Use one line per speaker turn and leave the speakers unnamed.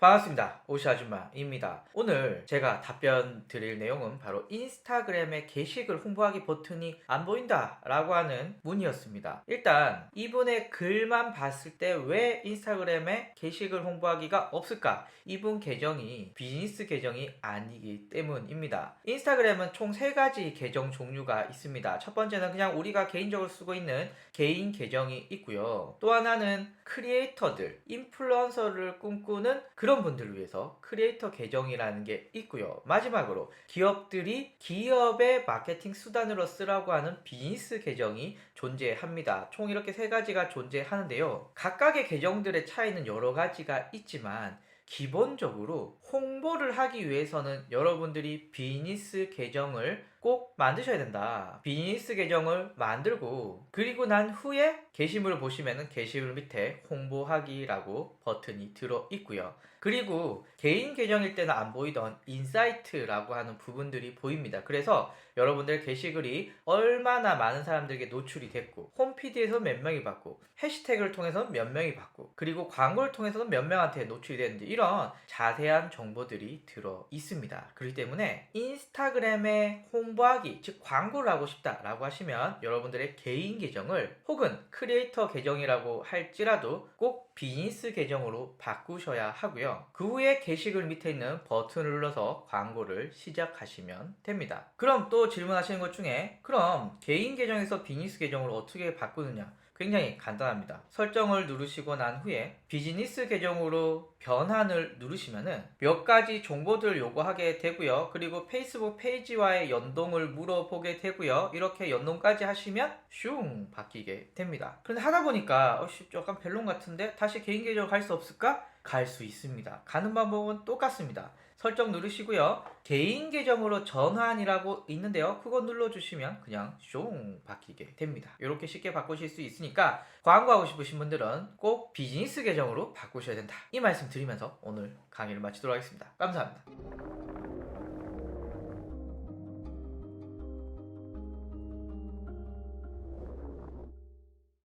반갑습니다. 오시 아줌마입니다. 오늘 제가 답변 드릴 내용은 바로 인스타그램의 게시글 홍보하기 버튼이 안 보인다 라고 하는 문의였습니다. 일단 이분의 글만 봤을 때 왜 인스타그램에 게시글 홍보하기가 없을까? 이분 계정이 비즈니스 계정이 아니기 때문입니다. 인스타그램은 총세 가지 계정 종류가 있습니다. 첫 번째는 그냥 우리가 개인적으로 쓰고 있는 개인 계정이 있고요. 또 하나는 크리에이터들, 인플루언서를 꿈꾸는 그런 분들을 위해서 크리에이터 계정이라는 게 있고요. 마지막으로 기업들이 기업의 마케팅 수단으로 쓰라고 하는 비즈니스 계정이 존재합니다. 총 이렇게 세 가지가 존재하는데요. 각각의 계정들의 차이는 여러 가지가 있지만 기본적으로 홍보를 하기 위해서는 여러분들이 비즈니스 계정을 꼭 만드셔야 된다. 비즈니스 계정을 만들고 그리고 난 후에 게시물을 보시면은 게시물 밑에 홍보하기라고 버튼이 들어 있고요. 그리고 개인 계정일 때는 안 보이던 인사이트라고 하는 부분들이 보입니다. 그래서 여러분들 게시글이 얼마나 많은 사람들에게 노출이 됐고 홈피드에서 몇 명이 봤고 해시태그를 통해서 몇 명이 봤고 그리고 광고를 통해서는 몇 명한테 노출이 됐는지 이런 자세한 정보들이 들어 있습니다. 그렇기 때문에 인스타그램에 홍보하기 즉 광고를 하고 싶다라고 하시면 여러분들의 개인 계정을 혹은 크리에이터 계정이라고 할지라도 꼭 비즈니스 계정으로 바꾸셔야 하고요. 그 후에 게시글 밑에 있는 버튼을 눌러서 광고를 시작하시면 됩니다. 그럼 또 질문하시는 것 중에 그럼 개인 계정에서 비즈니스 계정으로 어떻게 바꾸느냐? 굉장히 간단합니다. 설정을 누르시고 난 후에 비즈니스 계정으로 변환을 누르시면은 몇 가지 정보들을 요구하게 되고요. 그리고 페이스북 페이지와의 연동을 물어보게 되고요. 이렇게 연동까지 하시면 슝 바뀌게 됩니다. 그런데 하다 보니까 어씨 약간 별론 같은데 다시 개인 계정 갈 수 없을까? 갈 수 있습니다. 가는 방법은 똑같습니다. 설정 누르시고요. 개인 계정으로 전환이라고 있는데요. 그거 눌러주시면 그냥 숑 바뀌게 됩니다. 이렇게 쉽게 바꾸실 수 있으니까 광고하고 싶으신 분들은 꼭 비즈니스 계정으로 바꾸셔야 된다. 이 말씀 드리면서 오늘 강의를 마치도록 하겠습니다. 감사합니다.